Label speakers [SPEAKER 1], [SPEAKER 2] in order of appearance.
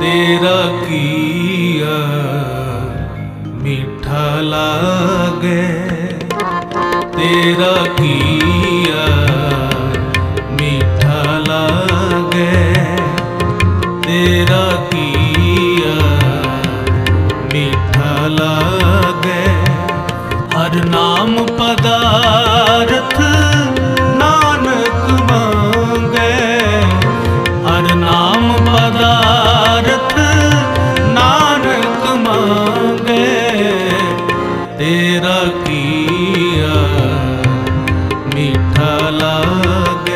[SPEAKER 1] ਤੇਰਾ ਕੀਆ ਮਿੱਠਾ ਲਾਗੇ। ਤੇਰਾ ਕੀਆ ਮਿੱਠਾ ਲਾਗੇ। ਤੇਰਾ ਕੀਆ ਮਿੱਠਾ ਲਾਗੇ। ਹਰ ਨਾਮ ਪਦਾਰ ਤੇਰਾ ਕੀਆ ਮੀਠਾ ਲਾਗੇ